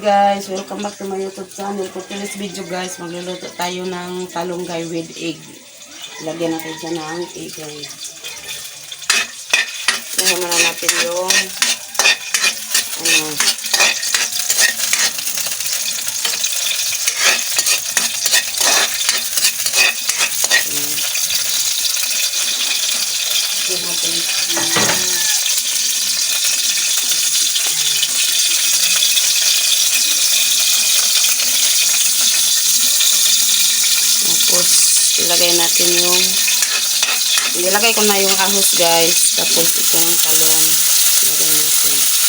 guys, welcome back to my YouTube channel. For today's video guys, magluluto tayo ng talunggay with egg. Lagyan natin siya ng egg guys. Kaya muna natin yung ano, Lagyan natin yung Tapos, ilagay natin yung ilagay ko na yung ahos guys. Tapos, itong talong. Ilagay natin.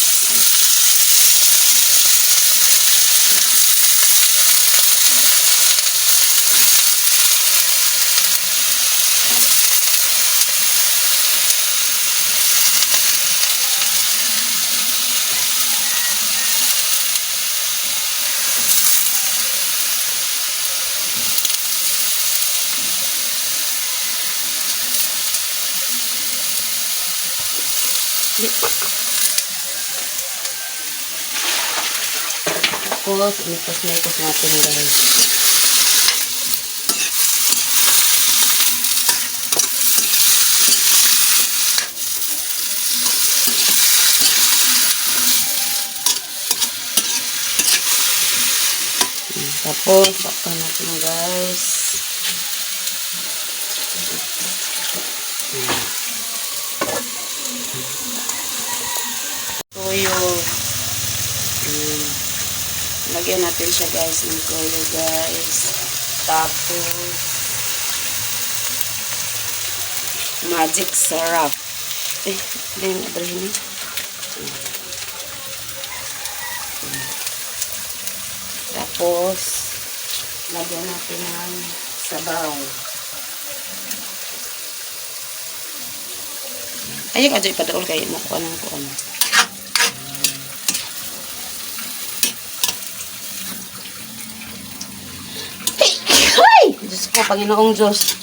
Tapos, inikos-nikos natin guys. Tapos, saktan natin guys. Toyo. Ayan. Lagyan natin siya guys ng toyo guys. Tapos, magic syrup. Eh, hindi yung abrahin eh. Tapos, lagyan natin ng sabaw. Ayaw ka dyan padaol kayo mo kuha ng kuha. Ay! Ko, Panginoong Diyos.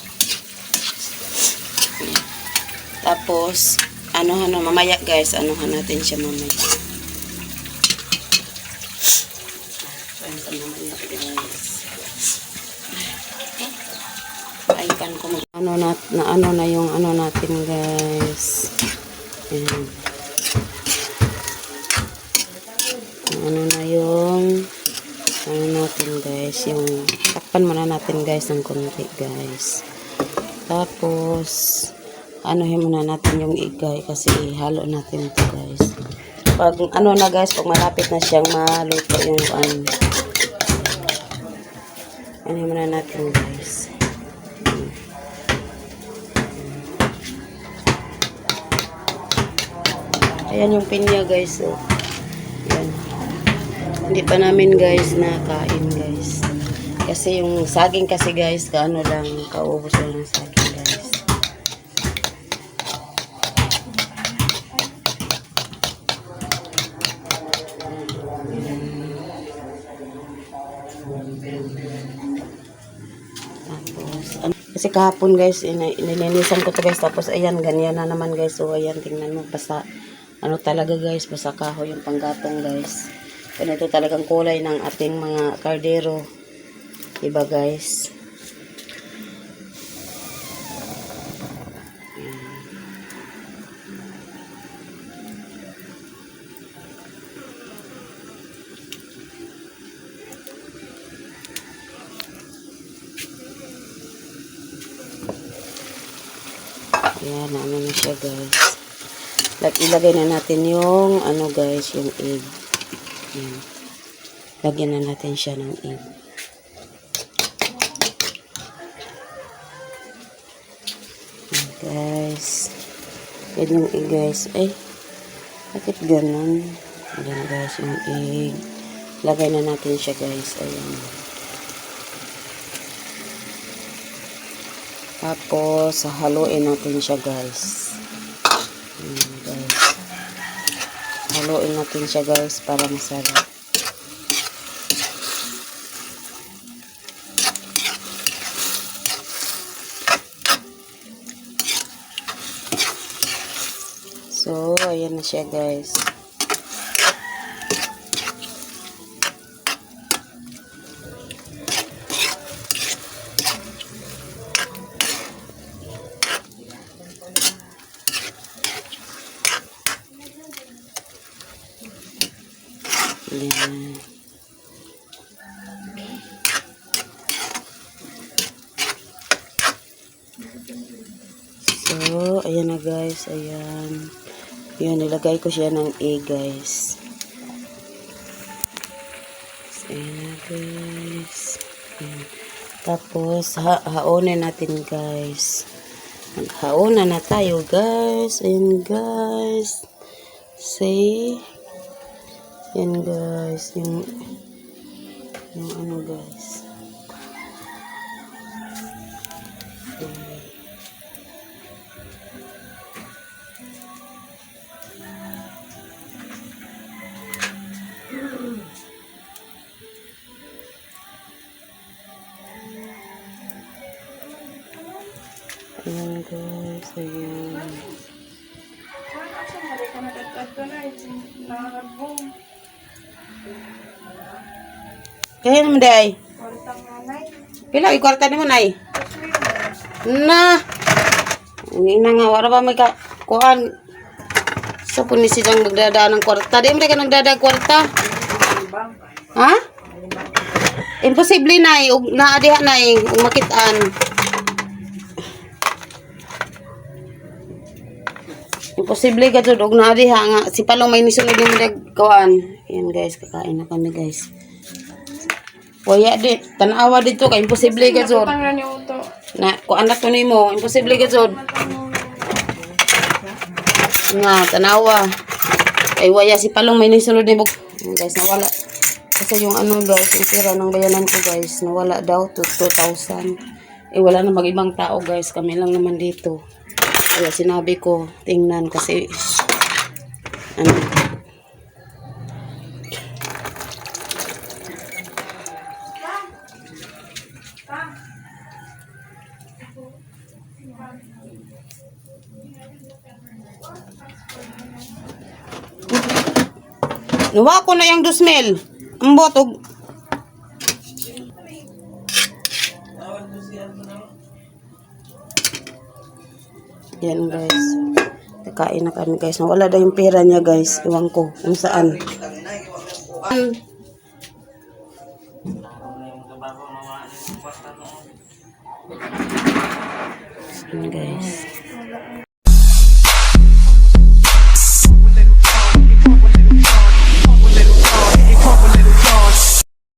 Tapos, ano ano, mamaya guys, anuhan natin siya mamaya. Paikan ko mag- ano na, na ano na yung ano natin guys. Ayan. Ano na yung ano natin guys, yung takpan muna natin guys ng konti guys. Tapos, anuhin muna natin yung igay kasi halo natin ito guys. Pag ano na guys, pag malapit na siyang maluto yung ano. Anuhin muna natin guys. Ayan yung pinya guys. Oh. Hindi pa namin guys nakain guys. Kasi yung saging kasi guys, kaano lang, kaubos lang ng saging guys. Tapos, kasi kahapon guys, inilinisan ko to guys. Tapos ayan, ganyan na naman guys. So ayan, tingnan mo, basta, ano talaga guys, basta kahoy yung panggatong guys. Ganito talagang kulay ng ating mga kardero. Diba guys? Ayan, ano na siya guys. Like, ilagay na natin yung, ano guys, yung egg. Ayan. Lagyan na natin siya ng egg. Ayan, guys. Yan yung egg guys. Ay, bakit ganun? Ayan guys, yung egg. Lagay na natin siya guys. Ayan. Tapos, haluin natin siya guys. Ayan, guys. Haluin natin siya guys para masarap. So, ayan na siya guys. Yan. So, ayan na guys. Ayan. Yun, nilagay ko siya ng A guys. So, ayan na guys. Ayan. Tapos, ha haonin natin guys. Maghaona na tayo guys. Ayan guys. See? Ayan guys. Yung, yung ano guys. Ayan. Ayan guys. Ayan. Kaya naman day. Pila yung kwarta ni mo nay? Na. Ang ina nga, wala ba may ka, kuhan. Sa po ni silang magdadaan ng kwarta. Di mo ka nagdadaan ng kwarta. Ha? Imposible na. Ug naadiha na eh. Ug makitaan. Imposible ka jud og naadiha nga. Si Palong may nisunod yung mga kuhan. Yan guys, kakain na kami guys. Waya di, tanawa dito ka. Imposible ka jud. Na, kung anak to nimo, imposible ka jud. Nga, tanawa. Ay, waya si Palong may nisunod ni. Ayan, Guys, nawala. Kasi yung ano guys, yung pera ng bayanan ko guys, nawala daw to 2,000. Eh, wala na mag-ibang tao guys. Kami lang naman dito. Kaya sinabi ko, tingnan kasi, ano, Nawa ko na yung dusmel. Ang botog. Yan guys. Kakain na kami guys. Nawala daw yung pera niya guys. Iwan ko kung saan. Yan guys.